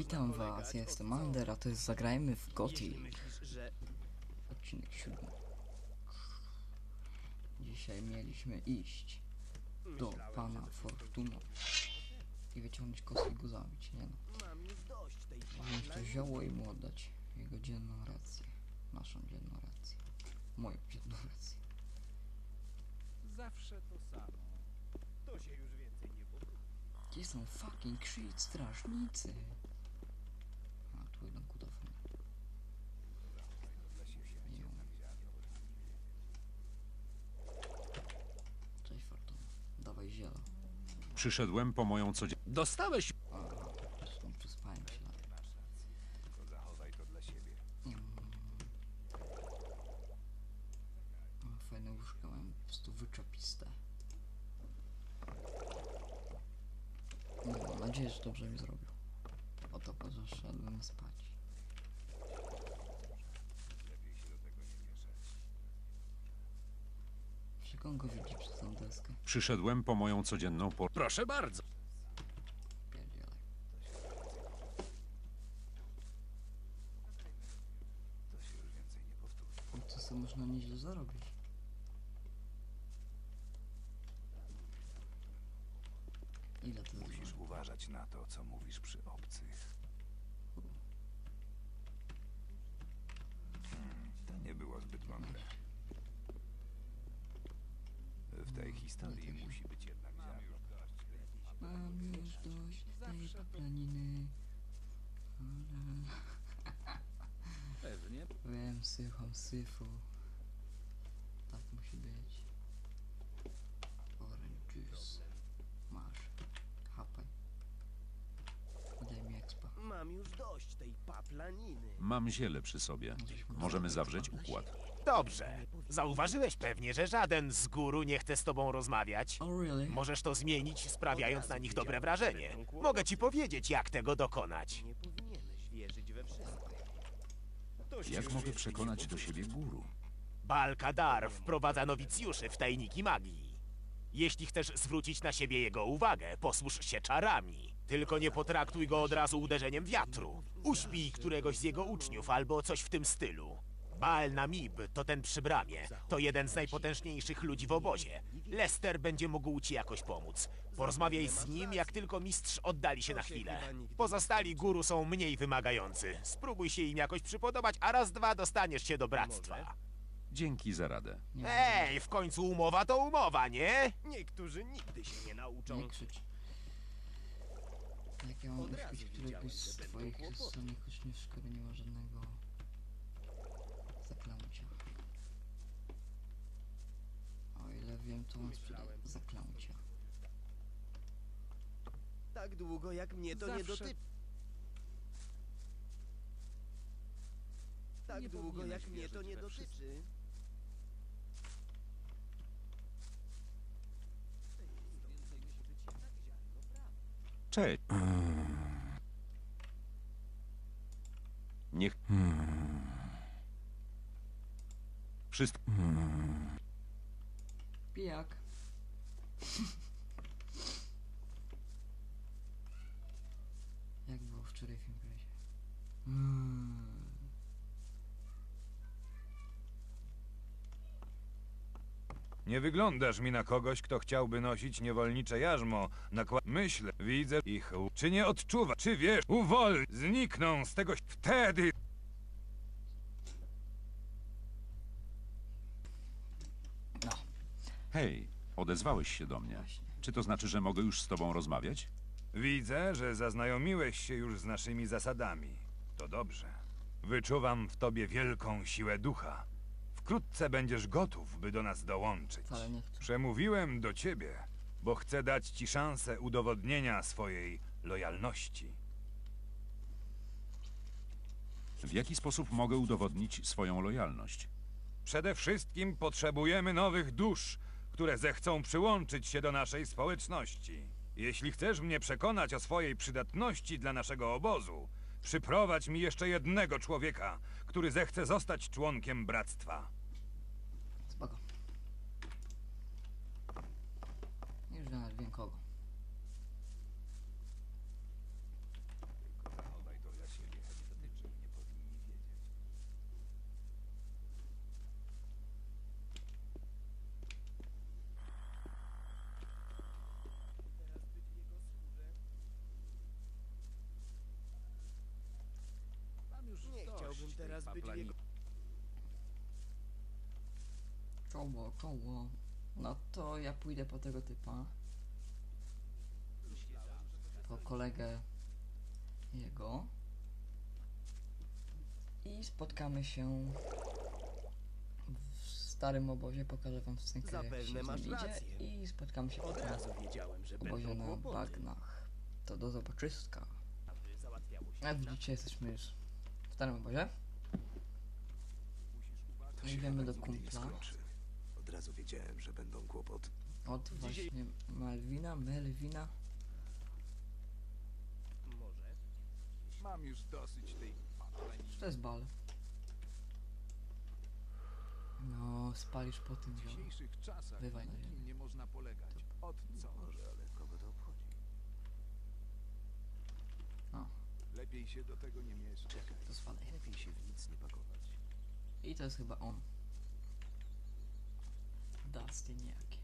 Witam was, ja jestem Ander, a to jest Zagrajmy w Goti. Odcinek siódmy. Dzisiaj mieliśmy iść do pana Fortuna i wyciągnąć kosę i go zabić, nie no. mam to zioło i mu oddać jego dzienną rację. Naszą dzienną rację. Moją dzienną rację. Zawsze to samo. To się już więcej nie powtórzy. Gdzie są fucking shit strażnicy? A, tu jeden kuda w mnie. Jo. Cześć Fortuna. Dawaj ziela. Przyszedłem po moją codzienną. Dostałeś Aha, zresztą przespałem się na Mm. O, Fajne łóżka mam po prostu wyczepiste. No, mam nadzieję, że dobrze mi zrobił. O to po, że szedłem spać. Czego on go widzi przez tą deskę? Przyszedłem po moją codzienną por... Proszę bardzo. Pierdzielaj. No sobie można nieźle zarobić. Ile to Musisz jest? uważać na to, co mówisz przy obcych. Hmm, To nie było zbyt mądre. W tej historii musi być jednak ziarno. Mam już dość tej paplaniny. Pewnie. Wiem, sycham syfu. Tak musi być. Orange juice. Masz. Hapaj. Daj mi expa. Mam już dość tej paplaniny. Mam ziele przy sobie. Możemy zawrzeć układ. Dobrze. Zauważyłeś pewnie, że żaden z góru nie chce z tobą rozmawiać. Oh really? Możesz to zmienić, sprawiając na nich dobre wrażenie. Mogę ci powiedzieć, jak tego dokonać. Nie powinieneś wierzyć we wszystko. To się Jak już mogę przekonać do siebie guru? Balkadar wprowadza nowicjuszy w tajniki magii. Jeśli chcesz zwrócić na siebie jego uwagę, posłuż się czarami. Tylko nie potraktuj go od razu uderzeniem wiatru. Uśpij któregoś z jego uczniów albo coś w tym stylu. Baal Namib to ten przy bramie. To jeden z najpotężniejszych ludzi w obozie. Lester będzie mógł ci jakoś pomóc. Porozmawiaj z nim, jak tylko mistrz oddali się na chwilę. Pozostali guru są mniej wymagający. Spróbuj się im jakoś przypodobać, a raz dwa dostaniesz się do bractwa. Dzięki za radę. Ej, w końcu umowa to umowa, nie? Niektórzy nigdy się nie nauczą. nie krzycz. Jak ja mam Od razu uśpić któregoś z że będą twoich kłopoty. samych uczniów, skoro nie ma żadnego zaklęcia? O ile wiem, to on sprzedaje zaklęcia. Tak długo jak mnie to nie Zawsze- dotyczy. Tak Nie długo powinieneś jak mnie to wierzyć nie we dotyczy. Cześć. Niech... Wszystko... Pijak. Jak było wczoraj w imprezie? Mm. Nie wyglądasz mi na kogoś, kto chciałby nosić niewolnicze jarzmo. Nakła... Myślę, widzę ich. Czy nie odczuwa? Czy wiesz? Uwol! Znikną z tego... Wtedy... No, Hej, odezwałeś się do mnie. Czy to znaczy, że mogę już z tobą rozmawiać? Widzę, że zaznajomiłeś się już z naszymi zasadami. To dobrze. Wyczuwam w tobie wielką siłę ducha. Wkrótce będziesz gotów, by do nas dołączyć. Wcale nie chcę. Przemówiłem do ciebie, bo chcę dać ci szansę udowodnienia swojej lojalności. W jaki sposób mogę udowodnić swoją lojalność? Przede wszystkim potrzebujemy nowych dusz, które zechcą przyłączyć się do naszej społeczności. Jeśli chcesz mnie przekonać o swojej przydatności dla naszego obozu, przyprowadź mi jeszcze jednego człowieka, który zechce zostać członkiem bractwa. Spoko. Już wiem kogo. Teraz być w jego... Koło, koło. No to ja pójdę po tego typa. Po kolegę jego. I spotkamy się w starym obozie. Pokażę wam scenkę jak się masz idzie. rację. I spotkamy się Od potem razu wiedziałem, że w obozie będą na kłopoty. bagnach. To do zobaczyska. Załatwiało się. Jak widzicie jesteśmy już w starym obozie. Musisz uważać. Idziemy do kumpla. Od razu wiedziałem, że będą kłopoty. Od właśnie Malwina, Melwina. Może. Mam już dosyć tej. Czy to jest bal? No, spalisz po tym, W że... dzisiejszych czasach Bywa na na nikim nie można polegać. Od co? Może, ale kogo to obchodzi? Lepiej się do tego nie mieszać. Czekaj, To spadaj. lepiej się w nic nie pakować. I to jest chyba on. Dusty niejaki.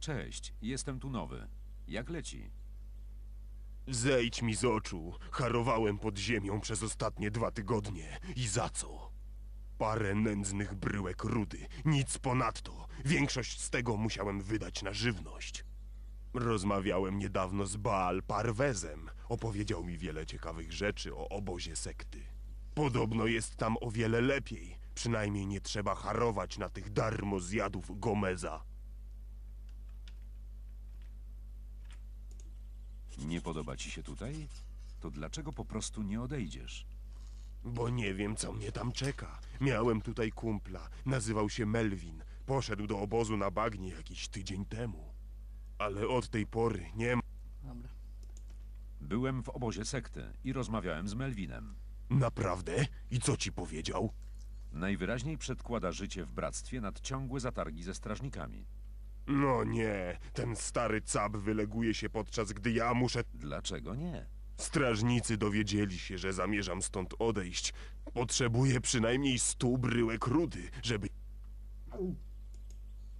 Cześć, jestem tu nowy. Jak leci? Zejdź mi z oczu. Harowałem pod ziemią przez ostatnie dwa tygodnie. I za co? Parę nędznych bryłek rudy. Nic ponadto. Większość z tego musiałem wydać na żywność. Rozmawiałem niedawno z Baal Parwezem. Opowiedział mi wiele ciekawych rzeczy o obozie sekty. Podobno jest tam o wiele lepiej. Przynajmniej nie trzeba harować na tych darmo zjadów Gomeza. Nie podoba ci się tutaj? To dlaczego po prostu nie odejdziesz? Bo nie wiem, co mnie tam czeka. Miałem tutaj kumpla. Nazywał się Melvin. Poszedł do obozu na bagnie jakiś tydzień temu. Ale od tej pory nie ma. Dobra. Byłem w obozie sekty i rozmawiałem z Melvinem. Naprawdę? I co ci powiedział? Najwyraźniej przedkłada życie w bractwie nad ciągłe zatargi ze strażnikami. No nie, ten stary cab wyleguje się podczas gdy ja muszę. Dlaczego nie? Strażnicy dowiedzieli się, że zamierzam stąd odejść. Potrzebuję przynajmniej stu bryłek rudy, żeby.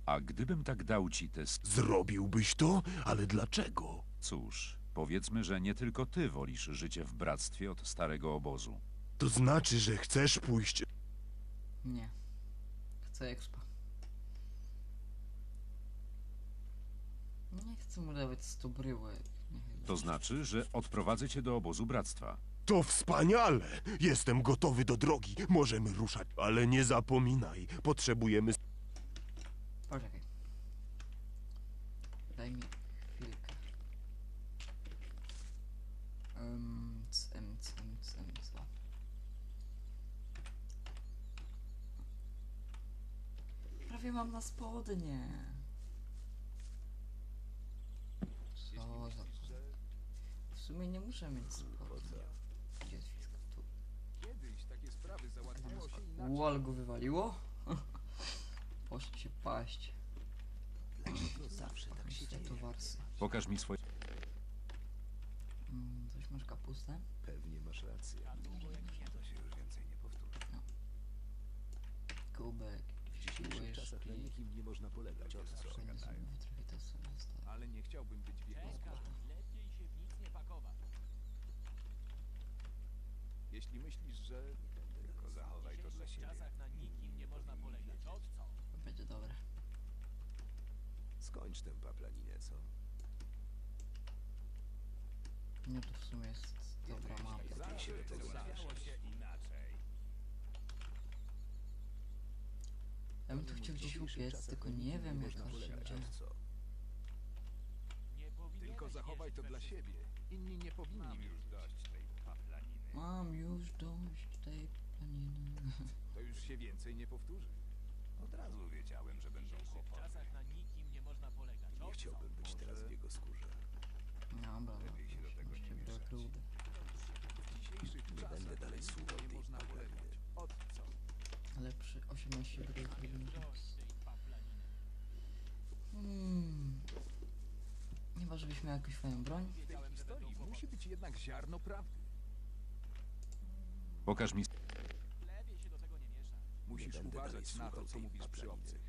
A gdybym tak dał ci te... s- Zrobiłbyś to? Ale dlaczego? Cóż, powiedzmy, że nie tylko ty wolisz życie w bractwie od starego obozu. To znaczy, że chcesz pójść. Nie. Chcę expa. Nie chcę mu dawać 100 bryłek. To znaczy, że odprowadzę cię do obozu bractwa. To wspaniale! Jestem gotowy do drogi. Możemy ruszać. Ale nie zapominaj, potrzebujemy. Poczekaj. Mam na spodnie. Co za... W sumie nie muszę mieć spodni. Gdzie jest fiska? Tu. Kiedyś takie sprawy załatwiało się inaczej. Wall go wywaliło? Poszli się paść. Dlaczego zawsze tak się dzieje? Towarsy. Pokaż mi swoje... Mm, coś masz kapustę? Pewnie masz rację. To się już więcej nie powtórzy. Kubek, W jakieś dzisiejszych czasach na nikim nie można polegać. Od co? To zostawię. Ale nie chciałbym być w jego skórze. Jeśli myślisz, że... Tylko zachowaj to dla siebie. Będzie dobre. Skończ tę paplaninę, co? No to w sumie jest dobra mapa. Lepiej się do tego nie mieszać. Ja bym tu chciał gdzieś upiec, tylko nie wiem jak to się Polegać co? Tylko zachowaj to dla siebie. Inni nie powinni już dość tej paplaniny. Mam już dość tej planiny. To już się więcej nie powtórzy. Od razu wiedziałem, że będą kłopoty. Nie chciałbym być teraz w jego skórze. Dobra, no. Lepiej się do tego nie mieszać. rudy. W dzisiejszych Nie czasach będę dalej na słuchał nikim nie tej można paplaniny. polegać. Od przy 18 bryłek Hmm. Chyba żebyś miał jakąś fajną broń. W tej historii musi być jednak ziarno prawdy. Pokaż mi... Musisz będę dalej uważać na to, słuchał co tej mówisz przy paplaniny. obcych.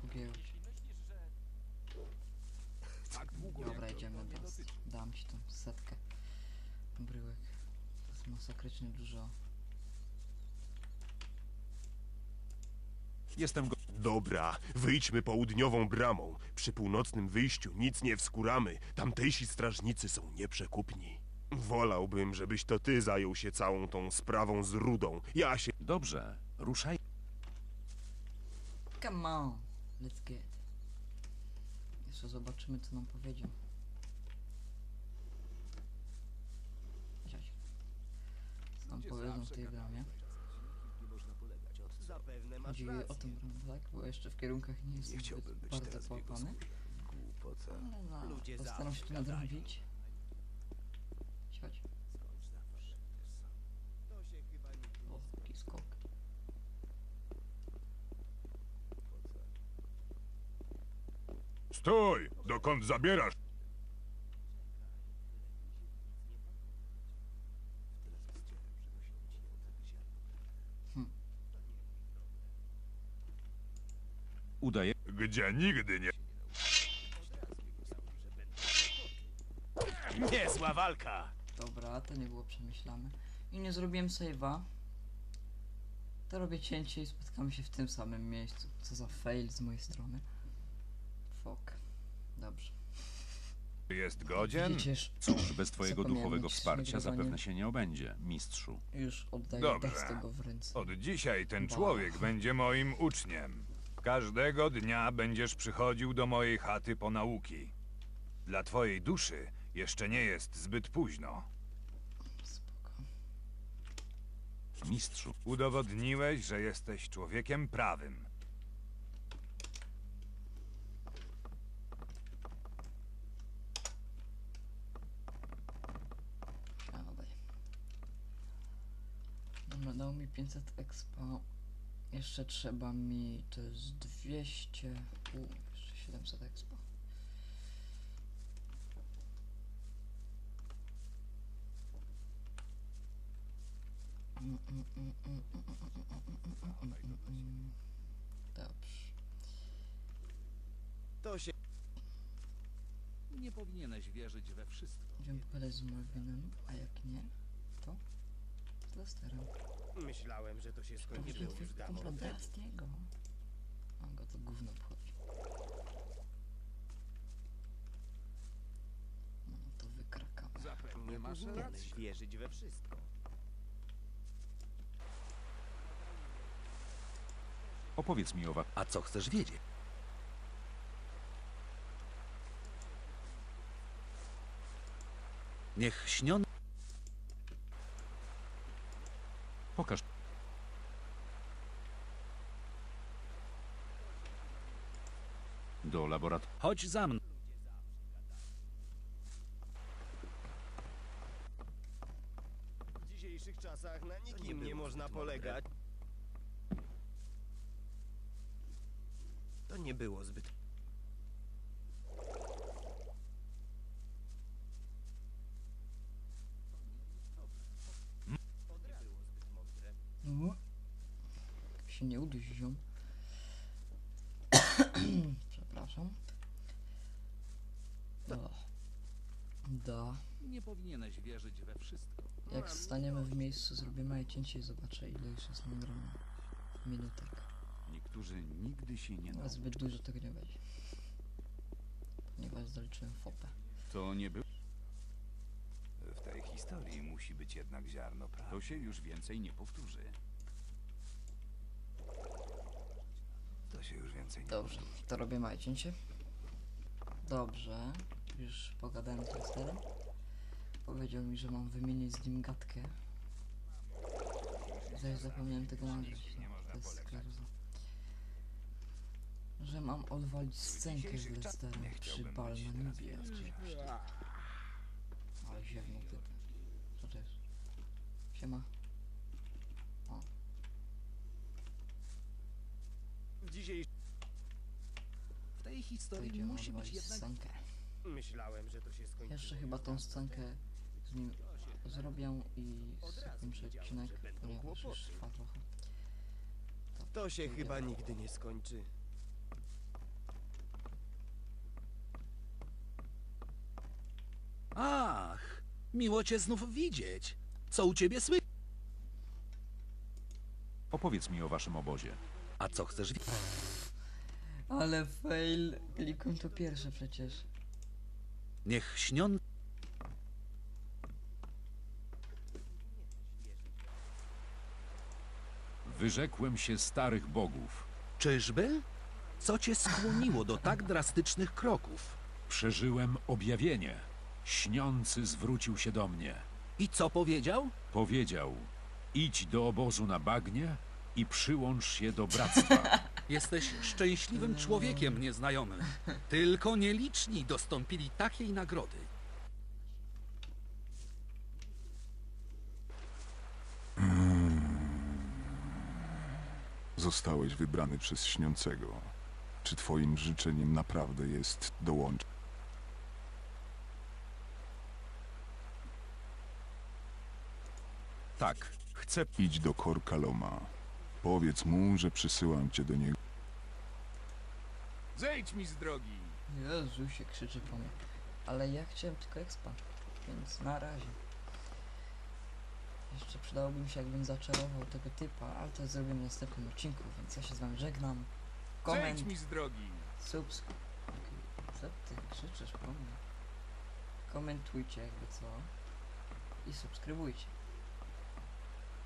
Kupiłeś. Tak długo Dobra, jak to idziemy nie dotyczy. Dam ci tą setkę bryłek. To jest masakrycznie dużo. Jestem go... Dobra, wyjdźmy południową bramą. Przy północnym wyjściu nic nie wskuramy. Tamtejsi strażnicy są nieprzekupni. Wolałbym, żebyś to ty zajął się całą tą sprawą z Rudą. Ja się... Dobrze, ruszaj. Come on, let's get. Jeszcze zobaczymy co nam powiedział. Co nam powiedzą w tej bramie? dzieje o tym, prawda? Tak? Bo jeszcze w kierunkach nie jestem nie zbyt bardzo połapany. No, Ludzie postaram się to nadrobić. Chodź. O, taki skok. Stój! Dokąd zabierasz? Gdzie nigdy nie... Niezła walka! Dobra, to nie było przemyślane. I nie zrobiłem save'a. To robię cięcie i spotkamy się w tym samym miejscu. Co za fail z mojej strony. Fuck. Dobrze. Jest godzien? Widzisz, Cóż, bez twojego Zapomniałem duchowego wsparcia zapewne się nie obędzie, mistrzu. już oddaję Dobrze. Dextego w ręce. Od dzisiaj ten człowiek będzie moim uczniem. Każdego dnia będziesz przychodził do mojej chaty po nauki. Dla twojej duszy jeszcze nie jest zbyt późno. Mistrzu, Udowodniłeś, że jesteś człowiekiem prawym. Dobra, dał mi 500 expa. Jeszcze trzeba mi, to jest 200, u, jeszcze 700 expo. Dobrze. To się... Nie powinieneś wierzyć we wszystko. Idziemy pogadać z Malvinem, a jak nie, to myślałem, że to się skończyło już dawno temu. Fantastiego. A go to gówno obchodzi. No to wykrakamy. Zapewne Nie masz rację. wierzyć we wszystko. opowiedz mi o wa... A co chcesz wiedzieć? Niech śniony... Pokaż. Do laboratorium. Chodź za mną. W dzisiejszych czasach na nikim nie można polegać. To nie było zbyt... No. Się nie uduś, ziom. Przepraszam. Do. Do. Nie powinieneś wierzyć we wszystko. Jak staniemy w miejscu, zrobimy jej cięcie i zobaczę ile już jest nagrane. Minutek. Niektórzy nigdy się nie Ale zbyt dużo tego nie będzie. Ponieważ zaliczyłem fopę. To nie był... W tej historii musi być jednak ziarno prawdy. To się już więcej nie powtórzy. To się już więcej Dobrze, to robię małe cięcie. Dobrze, już pogadałem z Lesterem. Powiedział mi, że mam wymienić z nim gadkę. Zaś zapomniałem tego nagrać. To jest skarza. Że mam odwalić scenkę z Lesterem przy bal na Nubie. Ale ziewnął typ. Co to jest? Siema. W dzisiejszych... W tej To historii idziemy musi być jednak... scenkę. Myślałem, że to się skończyło Jeszcze chyba tą scenkę z nim zrobię i zakończę odcinek, ponieważ już trwa trochę. To się Dziękuję. chyba nigdy nie skończy. Ach, miło cię znów widzieć. Co u ciebie słychać? Opowiedz mi o waszym obozie. A co chcesz wiedzieć? Ale fail. Klikuj to pierwsze przecież. Niech śnią... Wyrzekłem się starych bogów. Czyżby? Co cię skłoniło do tak drastycznych kroków? Przeżyłem objawienie. Śniący zwrócił się do mnie. I co powiedział? Powiedział: Idź do obozu na bagnie i przyłącz się do bractwa. Jesteś szczęśliwym człowiekiem, nieznajomy. Tylko nieliczni dostąpili takiej nagrody. Zostałeś wybrany przez śniącego. Czy twoim życzeniem naprawdę jest dołączyć? tak, chcę. Idź do Korkaloma. Powiedz mu, że przysyłam cię do niego. Zejdź mi z drogi! Jezu się krzyczy po mnie. Ale ja chciałem tylko expa, więc na razie. Jeszcze przydałoby mi się jakbym zaczarował tego typa, ale to zrobię w następnym odcinku, więc ja się z wami żegnam. Koment, Zejdź mi z drogi! subsk... Co ty krzyczysz po mnie? Komentujcie jakby co. I subskrybujcie.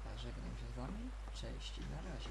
Ja żegnam się z wami. Cześć i na razie.